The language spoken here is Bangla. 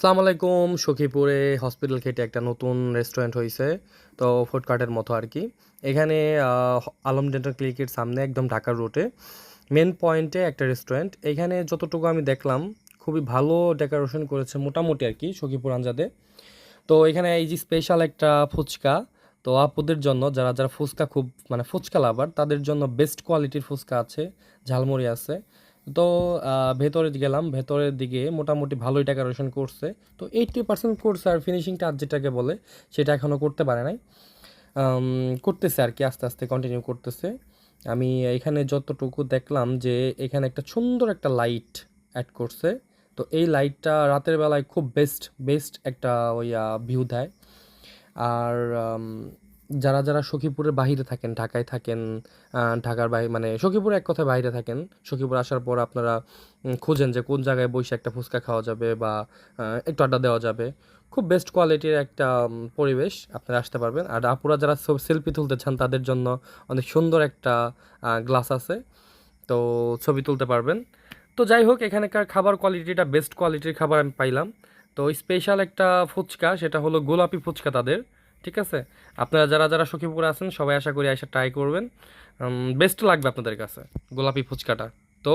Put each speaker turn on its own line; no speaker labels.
সালাম আলাইকুম, সখীপুরে হসপিটাল খেটে একটা নতুন রেস্টুরেন্ট হয়েছে তো ফুডকার্টের মতো আর কি। এখানে আলম ডেন্টাল ক্লিনিকের সামনে একদম ঢাকার রুটে মেন পয়েন্টে একটা রেস্টুরেন্ট। এখানে যতটুকু আমি দেখলাম, খুবই ভালো ডেকোরেশন করেছে মোটামুটি আর কি সখীপুর আঞ্জাদে তো এখানে এই যে স্পেশাল একটা ফুচকা, তো আপুদের জন্য যারা যারা ফুচকা খুব মানে ফুচকা লাভার, তাদের জন্য বেস্ট কোয়ালিটির ফুচকা আছে, ঝালমুড়ি আছে। তো ভেতরে গেলাম, ভেতরের দিকে মোটামুটি ভালোই ডেকোরেশন করছে। তো এইটটি পার্সেন্ট করছে আর ফিনিশিং টাচ যেটাকে বলে, সেটা এখনও করতে পারে নাই। করতেছে আর কি, আস্তে আস্তে কন্টিনিউ করতেছে। আমি এখানে যতটুকু দেখলাম যে, এখানে একটা সুন্দর একটা লাইট অ্যাড করছে। তো এই লাইটটা রাতের বেলায় খুব বেস্ট বেস্ট একটা ওই ভিউ দেয়। আর যারা যারা সখীপুরের বাইরে থাকেন, ঢাকায় থাকেন ঢাকার বাইরে মানে সখীপুরে এক কথায় বাইরে থাকেন, সখীপুর আসার পর আপনারা খুঁজেন যে কোন জায়গায় বসে একটা ফুচকা খাওয়া যাবে বা একটু আড্ডা দেওয়া যাবে। খুব বেস্ট কোয়ালিটির একটা পরিবেশ আপনারা আসতে পারবেন। আর আপুরা যারা সেলফি তুলতে চান, তাদের জন্য অনেক সুন্দর একটা গ্লাস আছে। তো ছবি তুলতে পারবেন। তো যাই হোক, এখানকার খাবার কোয়ালিটিটা বেস্ট কোয়ালিটির খাবার আমি পাইলাম। তো স্পেশাল একটা ফুচকা, সেটা হলো গোলাপি ফুচকা তাদের। ঠিক আছে? আপনারা যারা যারা সখীপুরে আছেন, সবাই আশা করি এসে ট্রাই করবেন। বেস্ট লাগবে আপনাদের কাছে, গোলাপি ফুচকাটা। তো